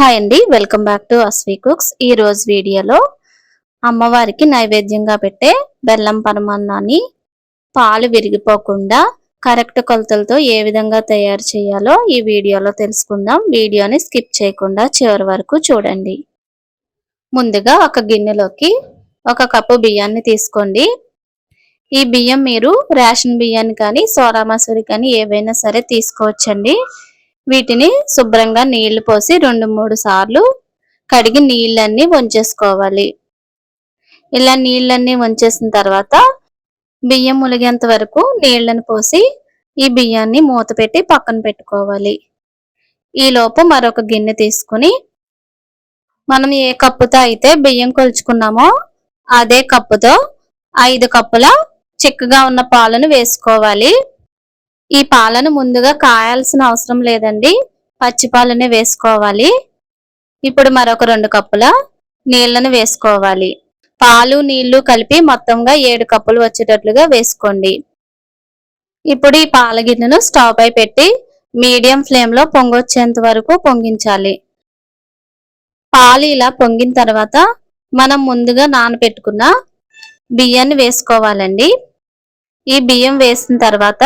Hi అండి welcome back to Aswi cooks. ఈ రోజు వీడియోలో అమ్మవారికి నైవేద్యంగా పెట్టే బెల్లం పరమాన్నాన్ని పాలు విరిగిపోకుండా కరెక్ట్ కొలతలతో ఏ విధంగా తయారు చేయాలో ఈ వీడియోలో తెలుసుకుందాం. వీడియోని స్కిప్ చేయకుండా చివరి వరకు చూడండి. ముందుగా ఒక గిన్నెలోకి ఒక కప్పు బియ్యాన్ని తీసుకోండి. ఈ బియ్యం మీరు రేషన్ బియ్యాన్ని కానీ సోరా మసూరి కానీ ఏవైనా సరే తీసుకోవచ్చండి. వీటిని శుభ్రంగా నీళ్ళు పోసి రెండు మూడు సార్లు కడిగి నీళ్ళన్నీ వంచేసుకోవాలి. ఇలా నీళ్ళన్నీ వంచేసిన తర్వాత బియ్యం ములిగేంత వరకు నీళ్ళని పోసి ఈ బియ్యాన్ని మూత పెట్టి పక్కన పెట్టుకోవాలి. ఈలోపు మరొక గిన్నె తీసుకుని మనం ఏ కప్పుతో అయితే బియ్యం కొలుచుకున్నామో అదే కప్పుతో ఐదు కప్పుల చిక్కగా ఉన్న పాలను వేసుకోవాలి. ఈ పాలను ముందుగా కాయాల్సిన అవసరం లేదండి. పచ్చిపాలనే వేసుకోవాలి. ఇప్పుడు మరొక రెండు కప్పుల నీళ్ళను వేసుకోవాలి. పాలు నీళ్ళు కలిపి మొత్తంగా ఏడు కప్పులు వచ్చేటట్లుగా వేసుకోండి. ఇప్పుడు ఈ పాల గిన్నెను స్టవ్ పై పెట్టి మీడియం ఫ్లేమ్లో పొంగొచ్చేంత వరకు పొంగించాలి. పాలు ఇలా పొంగిన తర్వాత మనం ముందుగా నానబెట్టుకున్న బియ్యాన్ని వేసుకోవాలండి. ఈ బియ్యం వేసిన తర్వాత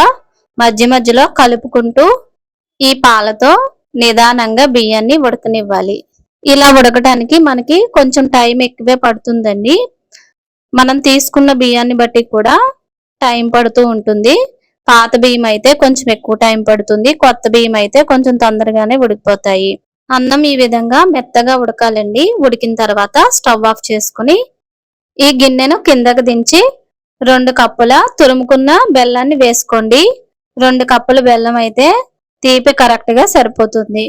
మధ్య మధ్యలో కలుపుకుంటూ ఈ పాలతో నిదానంగా బియ్యాన్ని ఉడకనివ్వాలి. ఇలా ఉడకడానికి మనకి కొంచెం టైం ఎక్కువే పడుతుందండి. మనం తీసుకున్న బియ్యాన్ని బట్టి కూడా టైం పడుతూ ఉంటుంది. పాత బియ్యం అయితే కొంచెం ఎక్కువ టైం పడుతుంది. కొత్త బియ్యం అయితే కొంచెం తొందరగానే ఉడికిపోతాయి. అన్నం ఈ విధంగా మెత్తగా ఉడకాలండి. ఉడికిన తర్వాత స్టవ్ ఆఫ్ చేసుకుని ఈ గిన్నెను కిందకు దించి రెండు కప్పుల తురుముకున్న బెల్లాన్ని వేసుకోండి. రెండు కప్పుల బెల్లం అయితే తీపి కరెక్ట్గా సరిపోతుంది.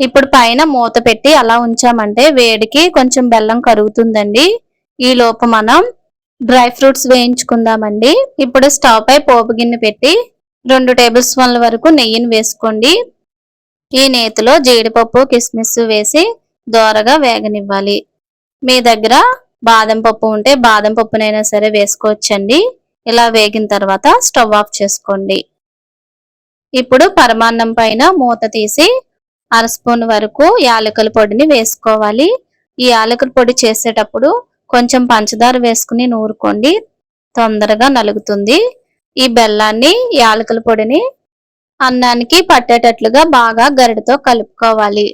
ఇప్పుడు పైన మూత పెట్టి అలా ఉంచామంటే వేడికి కొంచెం బెల్లం కరుగుతుందండి. ఈ లోపు మనం డ్రై ఫ్రూట్స్ వేయించుకుందామండి. ఇప్పుడు స్టవ్ పై పోపు గిన్నె పెట్టి రెండు టేబుల్ స్పూన్ల వరకు నెయ్యిని వేసుకోండి. ఈ నేతిలో జీడిపప్పు కిస్మిస్ వేసి దోరగా వేగనివ్వాలి. మీ దగ్గర బాదం పప్పు ఉంటే బాదం పప్పునైనా సరే వేసుకోవచ్చండి. ఇలా వేగిన తర్వాత స్టవ్ ఆఫ్ చేసుకోండి. ఇప్పుడు పరమాన్నం పైన మూత తీసి అర స్పూన్ వరకు యాలకుల పొడిని వేసుకోవాలి. ఈ యాలకుల పొడి చేసేటప్పుడు కొంచెం పంచదార వేసుకుని నూరుకోండి. తొందరగా నలుగుతుంది. ఈ బెల్లాన్ని యాలకుల పొడిని అన్నానికి పట్టేటట్లుగా బాగా గరిటతో కలుపుకోవాలి.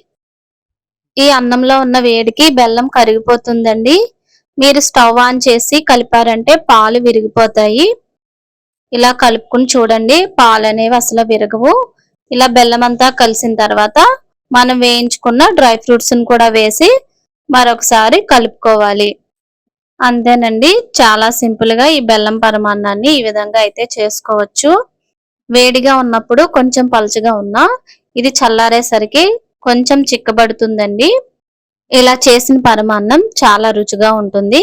ఈ అన్నంలో ఉన్న వేడికి బెల్లం కరిగిపోతుందండి. మీరు స్టవ్ ఆన్ చేసి కలిపారంటే పాలు విరిగిపోతాయి. ఇలా కలుపుకుని చూడండి. పాలు అనేవి అసలు విరగవు. ఇలా బెల్లం అంతా కలిసిన తర్వాత మనం వేయించుకున్న డ్రై ఫ్రూట్స్ కూడా వేసి మరొకసారి కలుపుకోవాలి. అంతేనండి. చాలా సింపుల్గా ఈ బెల్లం పరమాన్నాన్ని ఈ విధంగా అయితే చేసుకోవచ్చు. వేడిగా ఉన్నప్పుడు కొంచెం పలుచగా ఉన్నా ఇది చల్లారేసరికి కొంచెం చిక్కబడుతుందండి. ఇలా చేసిన పరమాన్నం చాలా రుచిగా ఉంటుంది.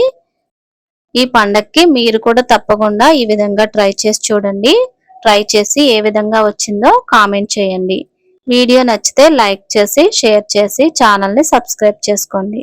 ఈ పండక్కి మీరు కూడా తప్పకుండా ఈ విధంగా ట్రై చేసి చూడండి. ట్రై చేసి ఏ విధంగా వచ్చిందో కామెంట్ చేయండి. వీడియో నచ్చితే లైక్ చేసి షేర్ చేసి ఛానల్ని సబ్స్క్రైబ్ చేసుకోండి.